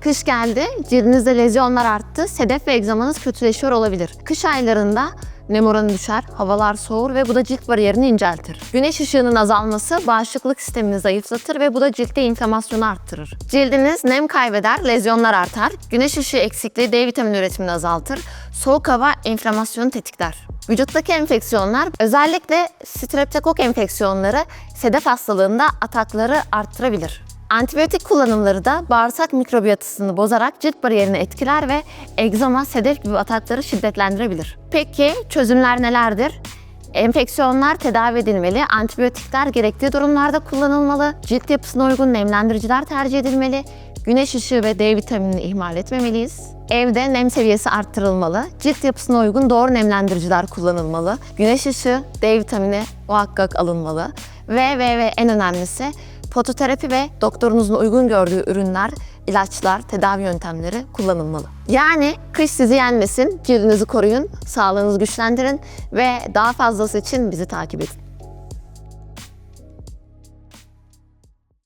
Kış geldi, cildinizde lezyonlar arttı, sedef ve egzamanız kötüleşiyor olabilir. Kış aylarında nem oranı düşer, havalar soğur ve bu da cilt bariyerini inceltir. Güneş ışığının azalması bağışıklık sistemini zayıflatır ve bu da ciltte inflamasyonu arttırır. Cildiniz nem kaybeder, lezyonlar artar. Güneş ışığı eksikliği D vitamini üretimini azaltır. Soğuk hava enflamasyonu tetikler. Vücuttaki enfeksiyonlar özellikle streptokok enfeksiyonları sedef hastalığında atakları arttırabilir. Antibiyotik kullanımları da bağırsak mikrobiyatısını bozarak cilt bariyerini etkiler ve egzama, sedef gibi atakları şiddetlendirebilir. Peki çözümler nelerdir? Enfeksiyonlar tedavi edilmeli, antibiyotikler gerektiği durumlarda kullanılmalı, cilt yapısına uygun nemlendiriciler tercih edilmeli, güneş ışığı ve D vitaminini ihmal etmemeliyiz. Evde nem seviyesi arttırılmalı, cilt yapısına uygun doğru nemlendiriciler kullanılmalı, güneş ışığı, D vitamini muhakkak alınmalı ve ve ve en önemlisi fototerapi ve doktorunuzun uygun gördüğü ürünler, ilaçlar, tedavi yöntemleri kullanılmalı. Yani kış sizi yenmesin, cildinizi koruyun, sağlığınızı güçlendirin ve daha fazlası için bizi takip edin.